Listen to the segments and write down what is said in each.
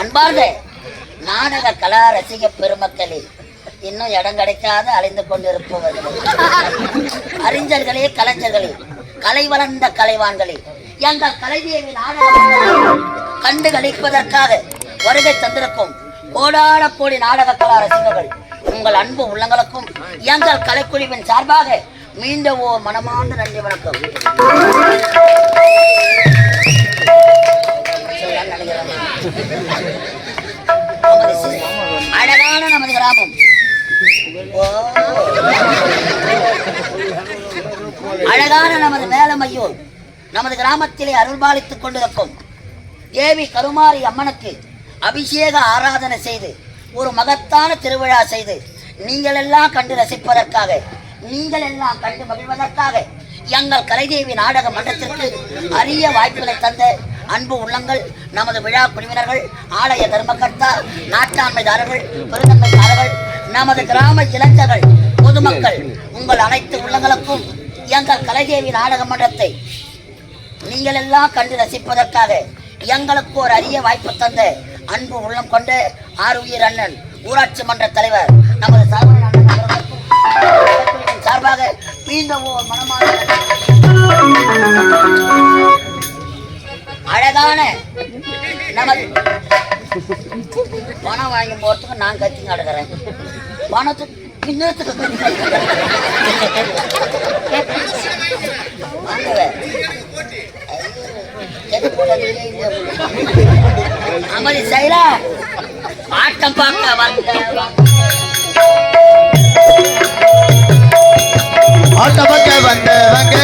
அன்பார்ந்த நாடக கலா ரசிக பெருமக்களே இன்னும் இடம் கிடைக்காத அலைந்து கொண்டிருப்பவர்களே. அறிஞர்களே கலைஞர்களே கலை வளர்ந்த கலைவான்களே எங்கள் கலைதேவி நாடகம் கண்டு கழிப்பதற்காக வருகை தந்திருக்கும் கோடான கோடி நாடக கலா ரசிகர்கள் உங்கள் அன்பு உள்ளங்களுக்கும் எங்கள் கலைக்குழுவின் சார்பாக மீண்டும் ஓர் மனமார்ந்த நன்றி வணக்கம். அழகான நமது கிராமம். அழகான நமது மேலமையூர் நமது கிராமத்திலே அருள்பாலித்துக் கொண்டிருக்கும் தேவி கருமாரி அம்மனுக்கு அபிஷேக ஆராதனை செய்து ஒரு மகத்தான திருவிழா செய்து நீங்கள் எல்லாம் கண்டு ரசிப்பதற்காக நீங்கள் எல்லாம் கண்டு மகிழ்வதற்காக எங்கள் கலைதேவி நாடக மன்றத்திற்கு அரிய வாய்ப்புகளை தந்த அன்பு உள்ளங்கள் நமது விழா குழுவினர்கள் ஆலய தர்மகர்த்தா நாட்டாண்மைதாரர்கள் பெருந்தன்மைதாரர்கள் நமது கிராம இளைஞர்கள் பொதுமக்கள் உங்கள் அனைத்து உள்ளங்களுக்கும் எங்கள் கலைதேவி நாடக மன்றத்தை நீங்கள் எல்லாம் கண்டு ரசிப்பதற்காக எங்களுக்கு ஒரு அரிய வாய்ப்பு தந்த அன்பு உள்ளம் கொண்டு ஆறுயிர் அண்ணன் ஊராட்சி மன்ற தலைவர் நமது சார்பாக மீண்டும் ஒரு மனமான பணம். வாங்கி போறதுக்கு நான் கத்தி நடக்கிறேன். பணத்துக்கு பின்னத்துக்கு வாங்குவேன் அமளி செய்யல ஆட்டம் பார்க்க வந்தவங்க ஆட்டம் பார்க்க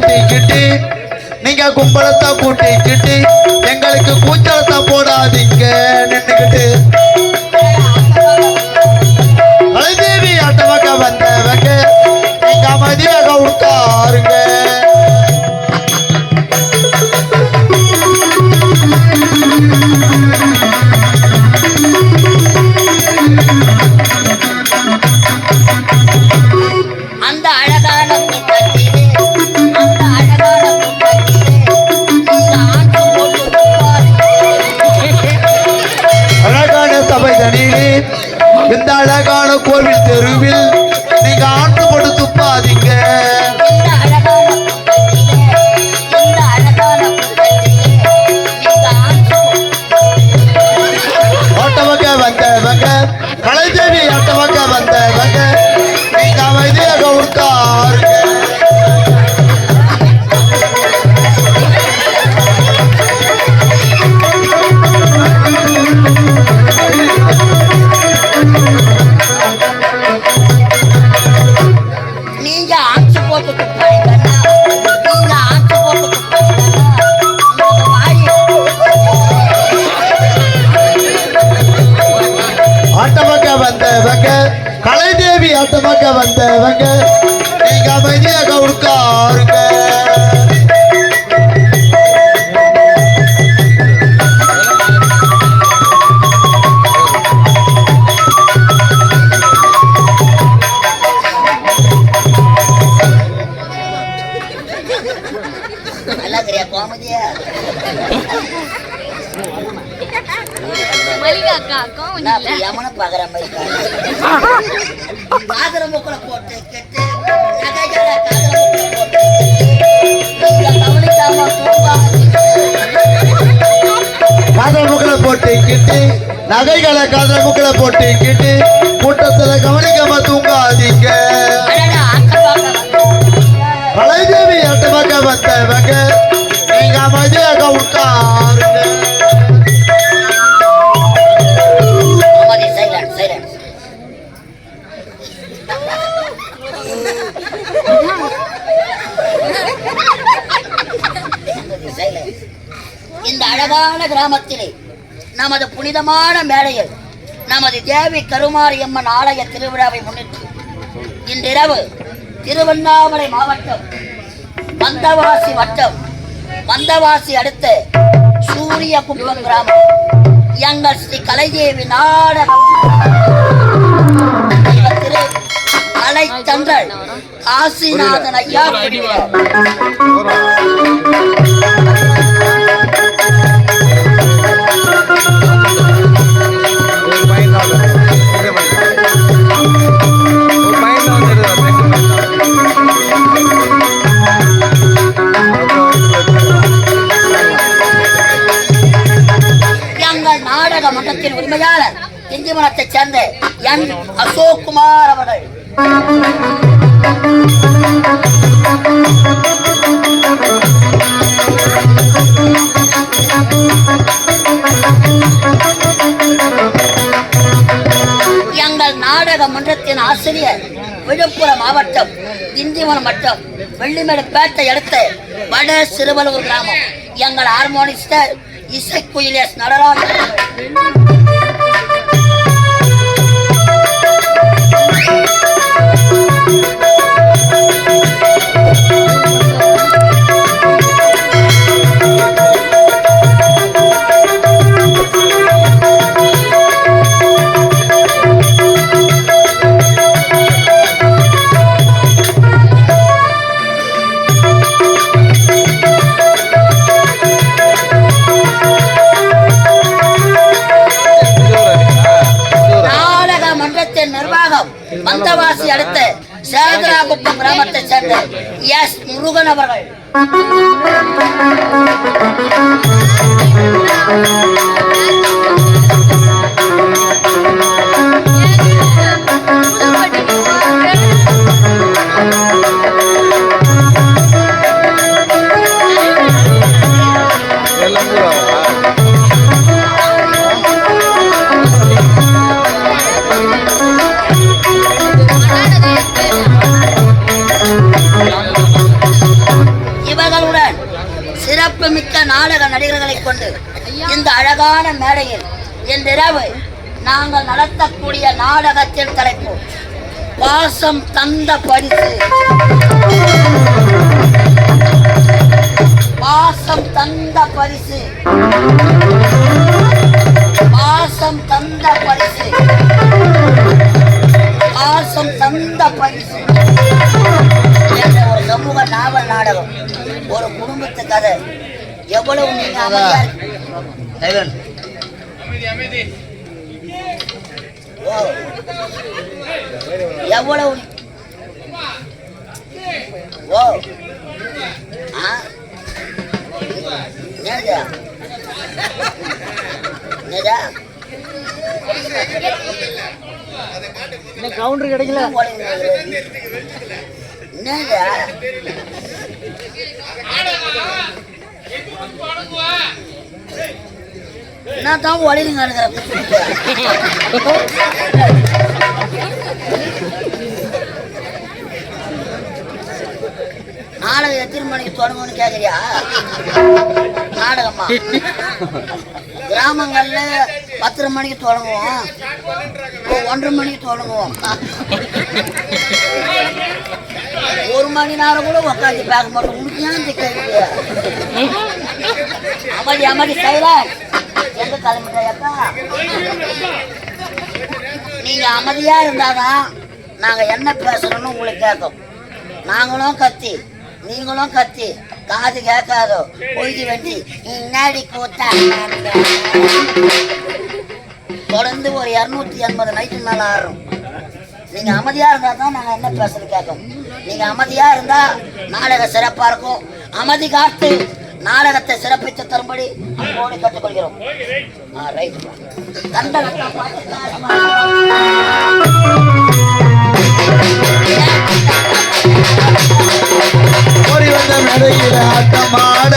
கூட்டிக்கிட்டு நீங்க கும்பலத்தை கூட்டிக்கிட்டு எங்களுக்கு கூச்சலத்தை போடாதீங்க. இந்த அழகான கோவில் தெருவில் நீங்க ஆண்டு ஆட்டமாக வந்தவங்க நீங்க அமைதியாக உட்காருங்க. நல்லா தெரியா கோமதியா? எவனை பார்க்குற மாதிரி காதல முக்கல போட்டு கெட்டு. நகைகளை காதல முக்கல போட்டு கிட்டி நகைகளை காதல் முக்களை போட்டு கிட்டி கூட்டத்துல கவனிக்காம தூங்காதீங்க. அடடா, அக்கம் பக்கம் வந்து. கலைதேவி அட்டமாக வந்தவங்க நீங்க அமைதியாக உட்காருங்க. அழகான கிராமத்திலே நமது புனிதமான மேடையில் நமது தேவி கருமாரியம்மன் ஆலய திருவிழாவை முன்னிட்டு இன்றிரவு திருவண்ணாமலை மாவட்டம் வந்தவாசி வட்டம் வந்தவாசி அடுத்த சூரிய குப்பம் கிராமம். எங்கள் ஸ்ரீ கலைதேவி நாடகம் திரு காசிநாதன் ஐயா. நிறுவனத்தை சேர்ந்த என் அசோக் குமார் அவர்கள். எங்கள் நாடக மன்றத்தின் ஆசிரியர் விழுப்புரம் மாவட்டம் திண்டிவனம் வட்டம் வெள்ளிமேடு பேட்டை அடுத்த வட சிறுவலூர் கிராமம். எங்கள் ஹார்மோனிஸ்டர் இசைக்குயிலேஸ் நடராஜன். மந்தவாசி அடுத்த சேகராகுப்பம் கிராமத்தைச் சேர்ந்த எஸ் முருகன் அவர்கள் Thank you. நடிகர்களை கொண்டு இந்த அழகான மேடையில் இன்றிரவு நாங்கள் நடத்தக்கூடிய நாடகத்தில் தலைப்பு பாசம் தந்த பரிசு. பாசம் தந்த பரிசு. பாசம் தந்த பரிசு. பாசம் தந்த பரிசு. என்ற ஒரு சமூக நாவல் நாடகம். ஒரு குடும்பத்து கதை. எவ்வளவு நீங்க அமைதியா ஓ. எவ்வளவு ஓ ஆ? என்னது? என்னதா? கவுண்டர் கிடைக்கல. என்னடா நான் தான் ஒளிருங்க நாடகம் எத்தனை மணிக்கு தொடங்கும்னு கேக்குறியா? நாடகமா? கிராமங்கள்ல பத்தரை மணிக்கு தொடங்குவோம். ஒன்றரை மணிக்கு தொடங்குவோம். ஒரு மணி நேரம் கூட உட்காந்து பார்க்க மாட்டோம். உனக்கு ஏன் கொஞ்சம் அமைதி செய்யல எங்க கிளம்பிட்டாக்கா நீங்க அமைதியா இருந்தாதான் நாங்க என்ன பேசணும்னு உங்களுக்கு கேட்கும். நாங்களும் கத்தி நீங்களும் கத்தி காது கேட்காதோ பொய்தி வண்டி இன்னாடி கூத்தா? தொடர்ந்து ஒரு இரநூத்தி எண்பது நைட்டு மேல ஆறும். நீங்க அமைதியா இருந்தா தான் நாங்க என்ன பேசுறது கேட்கும். நீங்க அமைதியா இருந்தா நாடகம் சிறப்பா இருக்கும். அமைதி காத்து. நாடகத்தை சிறப்பித்து தரும்படி அன்போடு கற்றுக்கொள்கிறோம் ஆ, ரைட். ஓடி வந்த மேடையில ஆட்டமாட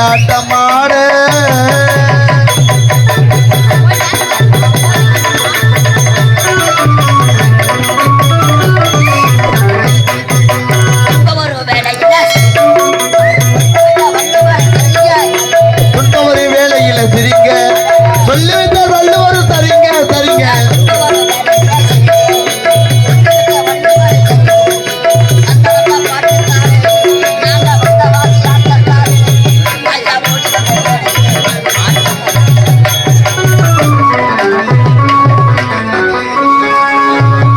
விளையாட்டமா?